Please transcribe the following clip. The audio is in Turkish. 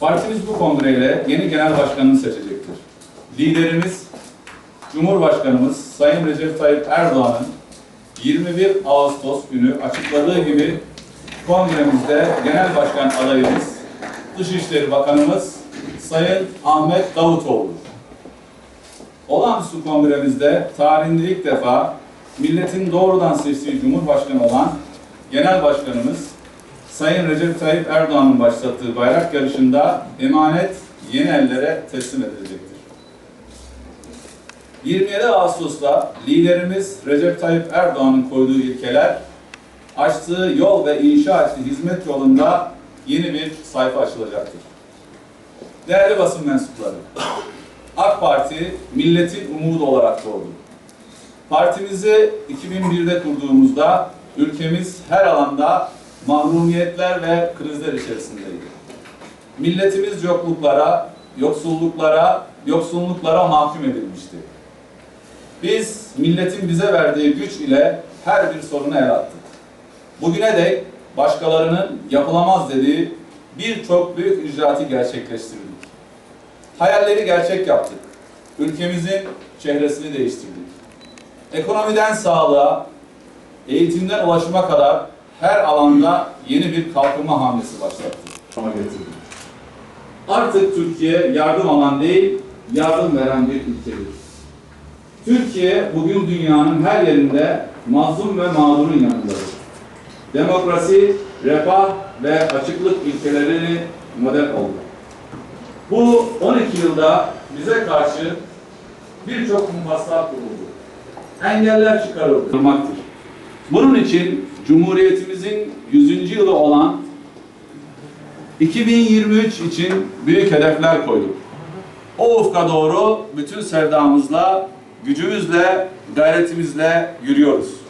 Partimiz bu kongreyle yeni genel başkanını seçecektir. Liderimiz, Cumhurbaşkanımız Sayın Recep Tayyip Erdoğan'ın 21 Ağustos günü açıkladığı gibi kongremizde genel başkan adayımız Dışişleri Bakanımız Sayın Ahmet Davutoğlu. Olağanüstü kongremizde tarihinde ilk defa milletin doğrudan seçtiği Cumhurbaşkanı olan Genel Başkanımız Sayın Recep Tayyip Erdoğan'ın başlattığı bayrak yarışında emanet yeni ellere teslim edilecektir. 27 Ağustos'ta liderimiz Recep Tayyip Erdoğan'ın koyduğu ilkeler, açtığı yol ve inşa ettiği hizmet yolunda yeni bir sayfa açılacaktır. Değerli basın mensupları, AK Parti milletin umudu olarak doğdu. Partimizi 2001'de kurduğumuzda ülkemiz her alanda mahrumiyetler ve krizler içerisindeydi. Milletimiz yokluklara, yoksulluklara, yoksunluklara mahkum edilmişti. Biz milletin bize verdiği güç ile her bir sorunu el attık. Bugüne dek başkalarının yapılamaz dediği birçok büyük icraatı gerçekleştirdik. Hayalleri gerçek yaptık. Ülkemizin çehresini değiştirdik. Ekonomiden sağlığa, eğitimden ulaşıma kadar her alanda yeni bir kalkınma hamlesi getirdik. Artık Türkiye yardım alan değil, yardım veren bir ülkedir. Türkiye bugün dünyanın her yerinde mazlum ve mağdurun yanındadır. Demokrasi, refah ve açıklık ilkelerini model oldu. Bu 12 yılda bize karşı birçok muhassalat kuruldu. Engeller çıkarılmaktır. Bunun için Cumhuriyetimizin 100. yılı olan 2023 için büyük hedefler koyduk. O ufka doğru bütün sevdamızla, gücümüzle, gayretimizle yürüyoruz.